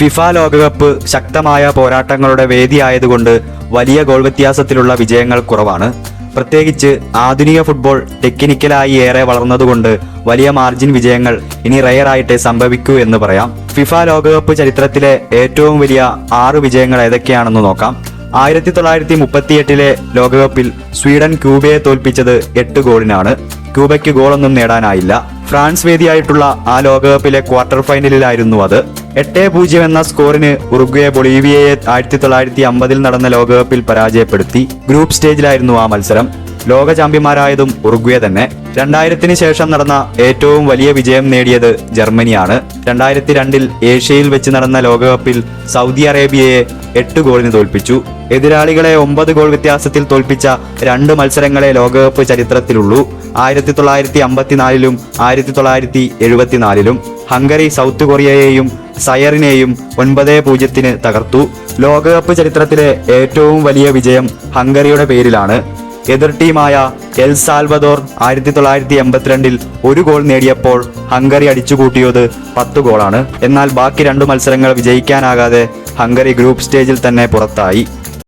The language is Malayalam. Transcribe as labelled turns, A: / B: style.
A: ഫിഫ ലോകകപ്പ് ശക്തമായ പോരാട്ടങ്ങളുടെ വേദിയായതുകൊണ്ട് വലിയ ഗോൾ വ്യത്യാസത്തിലുള്ള വിജയങ്ങൾ കുറവാണ്. പ്രത്യേകിച്ച് ആധുനിക ഫുട്ബോൾ ടെക്നിക്കലായി ഏറെ വളർന്നതുകൊണ്ട് വലിയ മാർജിൻ വിജയങ്ങൾ ഇനി റയറായിട്ടേ സംഭവിക്കൂ എന്ന് പറയാം. ഫിഫ ലോകകപ്പ് ചരിത്രത്തിലെ ഏറ്റവും വലിയ ആറ് വിജയങ്ങൾ ഏതൊക്കെയാണെന്ന് നോക്കാം. ആയിരത്തി തൊള്ളായിരത്തി മുപ്പത്തിയെട്ടിലെ ലോകകപ്പിൽ സ്വീഡൻ ക്യൂബയെ തോൽപ്പിച്ചത് എട്ട് ഗോളിനാണ്. ക്യൂബയ്ക്ക് ഗോളൊന്നും നേടാനായില്ല. ഫ്രാൻസ് വേദിയായിട്ടുള്ള ആ ലോകകപ്പിലെ ക്വാർട്ടർ ഫൈനലിലായിരുന്നു അത്. എട്ട് പൂജ്യം എന്ന സ്കോറിന് ഉറുഗ്വെ ബൊളീവിയയെ ആയിരത്തി തൊള്ളായിരത്തി അമ്പതിൽ നടന്ന ലോകകപ്പിൽ പരാജയപ്പെടുത്തി ഗ്രൂപ്പ് സ്റ്റേജിലായിരുന്നു ആ മത്സരം. ലോക ചാമ്പ്യന്മാരായതും ഉറുഗ്വെ തന്നെ. രണ്ടായിരത്തിന് ശേഷം നടന്ന ഏറ്റവും വലിയ വിജയം നേടിയത് ജർമ്മനിയാണ്. രണ്ടായിരത്തി രണ്ടിൽ ഏഷ്യയിൽ വെച്ച് നടന്ന ലോകകപ്പിൽ സൗദി അറേബ്യയെ എട്ട് ഗോളിന് തോൽപ്പിച്ചു. എതിരാളികളെ ഒമ്പത് ഗോൾ വ്യത്യാസത്തിൽ തോൽപ്പിച്ച രണ്ട് മത്സരങ്ങളെ ലോകകപ്പ് ചരിത്രത്തിലുള്ളൂ. ആയിരത്തി തൊള്ളായിരത്തി അമ്പത്തിനാലിലും ആയിരത്തി തൊള്ളായിരത്തി എഴുപത്തിനാലിലും ഹംഗറി സൗത്ത് കൊറിയയെയും സയറിനെയും ഒൻപത് പൂജ്യത്തിന് തകർത്തു. ലോകകപ്പ് ചരിത്രത്തിലെ ഏറ്റവും വലിയ വിജയം ഹംഗറിയുടെ പേരിലാണ്. എതിർ ടീമായ എൽ സാൽവദോർ ആയിരത്തി തൊള്ളായിരത്തി എൺപത്തിരണ്ടിൽ ഒരു ഗോൾ നേടിയപ്പോൾ ഹംഗറി അടിച്ചുകൂട്ടിയത് പത്ത് ഗോളാണ്. എന്നാൽ ബാക്കി രണ്ടു മത്സരങ്ങൾ വിജയിക്കാനാകാതെ ഹംഗറി ഗ്രൂപ്പ് സ്റ്റേജിൽ തന്നെ പുറത്തായി.